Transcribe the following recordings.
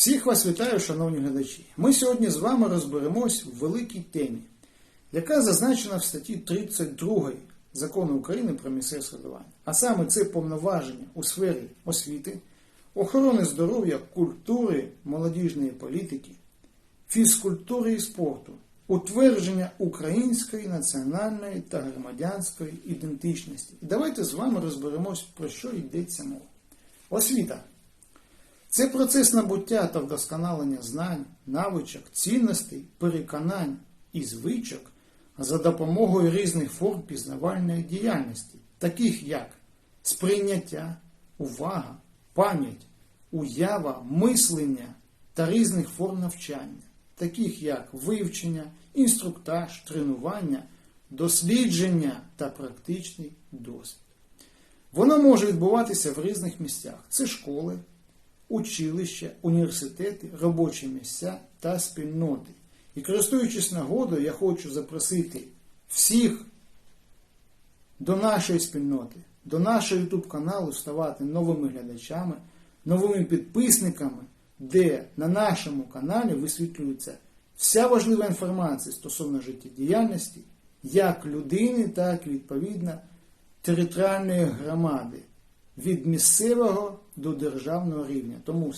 Всіх вас вітаю, шановні глядачі. Ми сьогодні з вами розберемось в великій темі, яка зазначена в статті 32 Закону України про місцеве самоврядування. А саме це повноваження у сфері освіти, охорони здоров'я, культури, молодіжної політики, фізкультури і спорту, утвердження української національної та громадянської ідентичності. І давайте з вами розберемось, про що йдеться мова. Освіта. Це процес набуття та вдосконалення знань, навичок, цінностей, переконань і звичок за допомогою різних форм пізнавальної діяльності, таких як сприйняття, увага, пам'ять, уява, мислення та різних форм навчання, таких як вивчення, інструктаж, тренування, дослідження та практичний досвід. Воно може відбуватися в різних місцях. Це школи, училища, університети, робочі місця та спільноти. І користуючись нагодою, я хочу запросити всіх до нашої спільноти, до нашого YouTube каналу ставати новими глядачами, новими підписниками, де на нашому каналі висвітлюється вся важлива інформація стосовно життєдіяльності як людини, так і відповідно територіальної громади від місцевого до державного рівня. Тому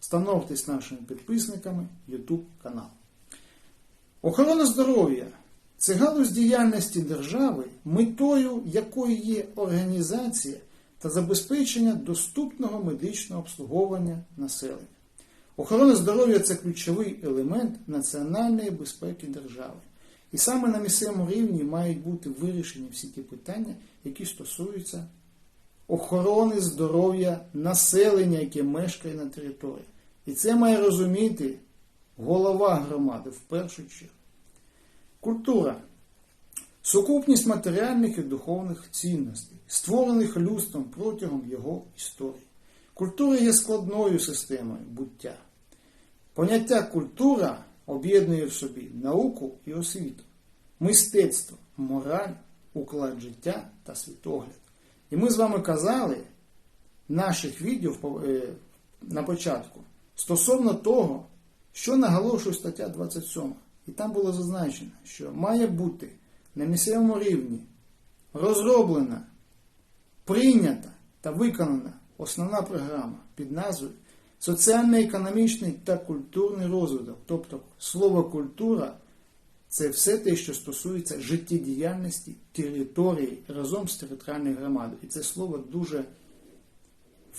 становтесь нашими підписниками YouTube канал. Охорона здоров'я це галузь діяльності держави, метою якої є організація та забезпечення доступного медичного обслуговування населення. Охорона здоров'я це ключовий елемент національної безпеки держави. І саме на місцевому рівні мають бути вирішені всі ті питання, які стосуються охорони здоров'я населення, яке мешкає на території. І це має розуміти голова громади в першу чергу. Культура сукупність матеріальних і духовних цінностей, створених людством протягом його історії. Культура є складною системою буття. Поняття культура об'єднує в собі науку і освіту, мистецтво, мораль, уклад життя та світогляд. І ми з вами казали в наших відео на початку стосовно того, що наголошує стаття 27. І там було зазначено, що має бути на місцевому рівні розроблена, прийнята та виконана основна програма під назвою Соціально-економічний та культурний розвиток. Тобто слово культура це все те, що стосується життєдіяльності території разом з територіальною громадою. І це слово дуже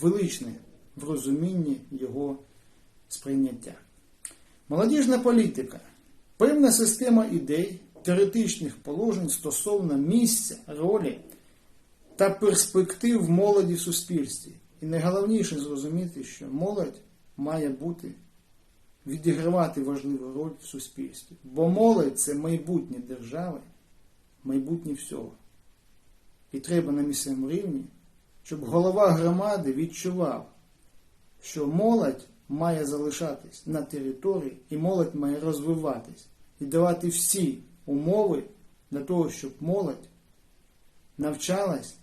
величне в розумінні його сприйняття. Молодіжна політика певна система ідей, теоретичних положень стосовно місця, ролі та перспектив молоді в суспільстві. І найголовніше зрозуміти, що молодь має бути відігравати важливу роль в суспільстві. Бо молодь це майбутнє держави, майбутнє всього. І треба на місцевому рівні, щоб голова громади відчував, що молодь має залишатись на території і молодь має розвиватись і давати всі умови для того, щоб молодь навчалась,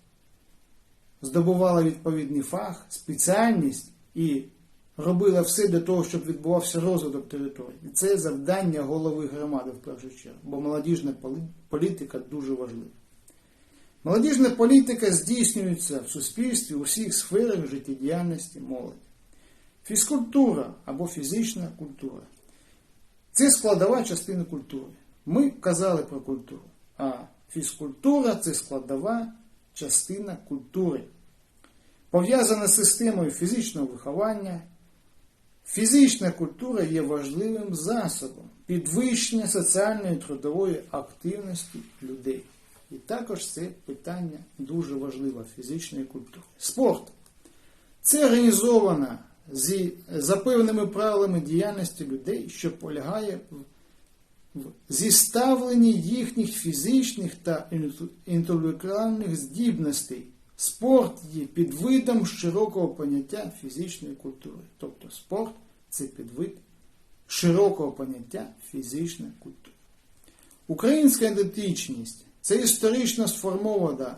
здобувала відповідний фах, спеціальність і робила все для того, щоб відбувався розвиток території. І це завдання голови громади в першу чергу, бо молодіжна політика дуже важлива. Молодіжна політика здійснюється в суспільстві у всіх сферах життєдіяльності молоді. Фізкультура або фізична культура це складова частина культури. Ми казали про культуру, а фізкультура це складова частина культури. Пов'язана з системою фізичного виховання. Фізична культура є важливим засобом підвищення соціальної і трудової активності людей. І також це питання дуже важливе фізичної культури. Спорт це організована зі, за певними правилами діяльності людей, що полягає в зіставленні їхніх фізичних та інтелектуальних здібностей. Спорт є підвидом широкого поняття фізичної культури. Тобто спорт це підвид широкого поняття фізичної культури. Українська ідентичність це історично сформована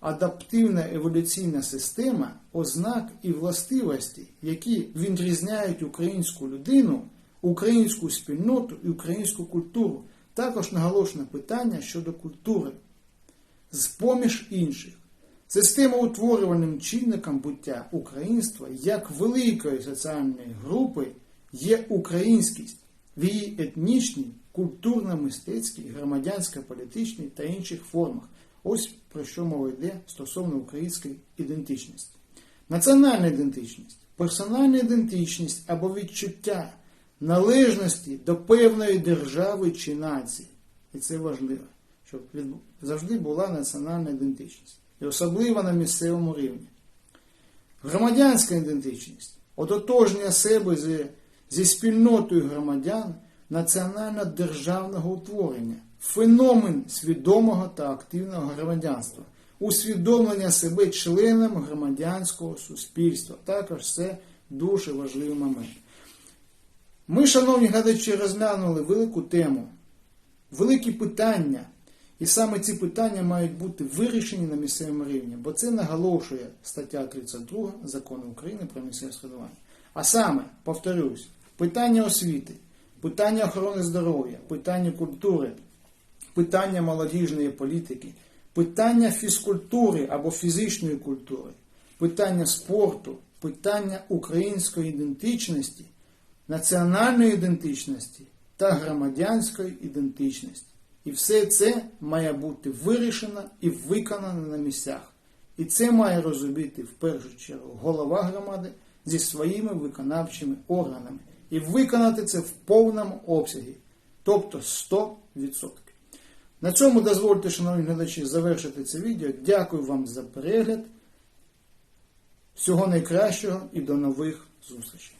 адаптивна еволюційна система ознак і властивості, які відрізняють українську людину, українську спільноту і українську культуру. Також наголошено питання щодо культури. З поміж інших, системоутворюваним чинником буття українства як великої соціальної групи є українськість в її етнічній, культурно-мистецькій, громадянсько-політичній та інших формах. Ось про що мова йде стосовно української ідентичності. Національна ідентичність, персональна ідентичність або відчуття належності до певної держави чи нації. І це важливо, щоб завжди була національна ідентичність. І особливо на місцевому рівні. Громадянська ідентичність ототожнення себе зі, зі спільнотою громадян національно-державного утворення, феномен свідомого та активного громадянства, усвідомлення себе членом громадянського суспільства. Також це дуже важливий момент. Ми, шановні глядачі, розглянули велику тему, великі питання. І саме ці питання мають бути вирішені на місцевому рівні, бо це наголошує стаття 32 закону України про місцеве самоврядування. А саме, повторюсь, питання освіти, питання охорони здоров'я, питання культури, питання молодіжної політики, питання фізкультури або фізичної культури, питання спорту, питання української ідентичності, національної ідентичності та громадянської ідентичності. І все це має бути вирішено і виконано на місцях. І це має розуміти в першу чергу голова громади зі своїми виконавчими органами. І виконати це в повному обсязі, тобто 100%. На цьому дозвольте, шановні глядачі, завершити це відео. Дякую вам за перегляд. Всього найкращого і до нових зустрічей.